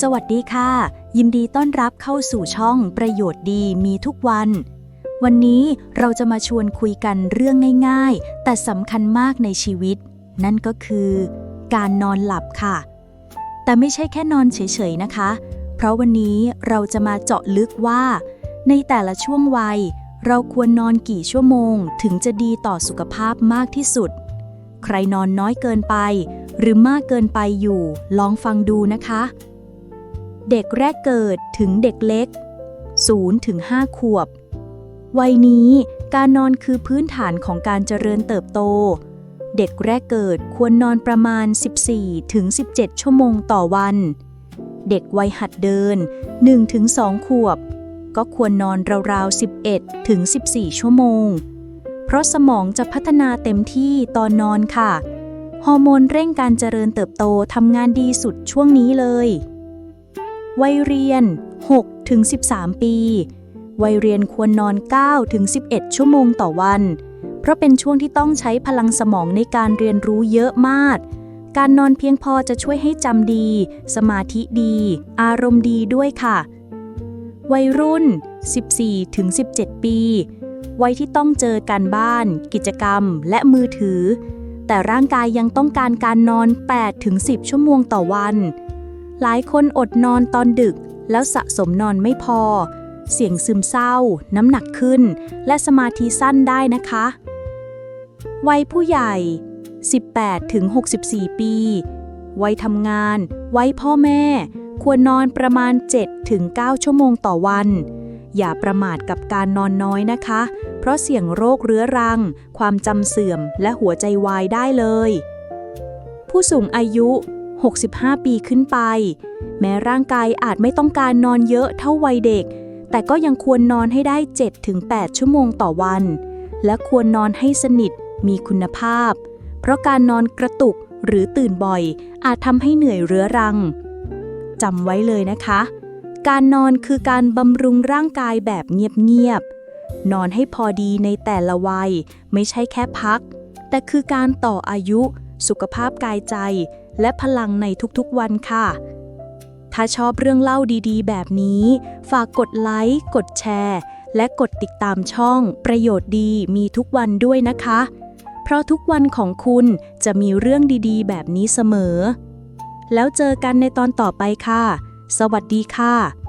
สวัสดีค่ะ ยินดีต้อนรับเข้าสู่ช่องประโยชน์ดีมีทุกวัน วันนี้เราจะมาชวนคุยกันเรื่องง่ายๆ แต่สำคัญมากในชีวิต นั่นก็คือ การนอนหลับค่ะ แต่ไม่ใช่แค่นอนเฉยๆนะคะ เพราะวันนี้เราจะมาเจาะลึกว่า ในแต่ละช่วงวัย เราควรนอนกี่ชั่วโมง ถึงจะดีต่อสุขภาพมากที่สุด ใครนอนน้อยเกินไป หรือมากเกินไปอยู่ ลองฟังดูนะคะ เด็กแรกเกิดถึงเด็กเล็ก 0 ถึง 5 ขวบ วัยนี้การนอนคือพื้นฐานของการเจริญเติบโต เด็กแรกเกิดควรนอนประมาณ 14 ถึง 17 ชั่วโมงต่อวัน เด็กวัยหัดเดิน 1 ถึง 2 ขวบ ก็ควรนอนราวๆ 11 ถึง 14 ชั่วโมง เพราะสมองจะพัฒนาเต็มที่ตอนนอนค่ะ ฮอร์โมนเร่งการเจริญเติบโตทำงานดีสุดช่วงนี้เลย วัยเรียน6ถึง13 ปี วัยเรียนควรนอน9ถึง11 ชั่วโมงต่อวัน เพราะเป็นช่วงที่ต้องใช้พลังสมองในการเรียนรู้เยอะมาก การนอนเพียงพอจะช่วยให้จำดี สมาธิดี อารมณ์ดีด้วยค่ะ วัยรุ่น 14ถึง17 ปี วัยที่ต้องเจอการบ้าน กิจกรรม และมือถือ แต่ร่างกายยังต้องการการนอน8ถึง10 ชั่วโมงต่อวัน หลายคนอดนอนตอนดึก แล้วสะสมนอนไม่พอ เสี่ยงซึมเศร้า น้ำหนักขึ้น และสมาธิสั้นได้นะคะ วัยผู้ใหญ่ 18 ถึง 64 ปี วัยทำงาน วัยพ่อแม่ ควรนอนประมาณ 7 ถึง 9 ชั่วโมงต่อวัน อย่าประมาทกับการนอนน้อยนะคะ เพราะเสี่ยงโรคเรื้อรัง ความจำเสื่อม และหัวใจวายได้เลย ผู้สูงอายุ 65 ปีขึ้นไป แม้ร่างกายอาจไม่ต้องการนอนเยอะเท่าวัยเด็ก แต่ก็ยังควรนอนให้ได้ 7-8 ชั่วโมงต่อวัน และควรนอนให้สนิทมีคุณภาพ เพราะการนอนกระตุกหรือตื่นบ่อย อาจทำให้เหนื่อยเรื้อรังจำไว้เลยนะคะ การนอนคือการบำรุงร่างกายแบบเงียบๆนอนให้พอดีในแต่ละวัย ไม่ใช่แค่พัก แต่คือการต่ออายุ สุขภาพกายใจ และพลังในทุกๆวันค่ะ ถ้าชอบเรื่องเล่าดีๆ แบบนี้ ฝากกดไลค์กดแชร์ และกดติดตามช่อง ประโยชน์ดีมีทุกวันด้วยนะคะ เพราะทุกวันของคุณจะมีเรื่องดีๆ แบบนี้เสมอ แล้วเจอกันในตอนต่อไปค่ะ สวัสดีค่ะ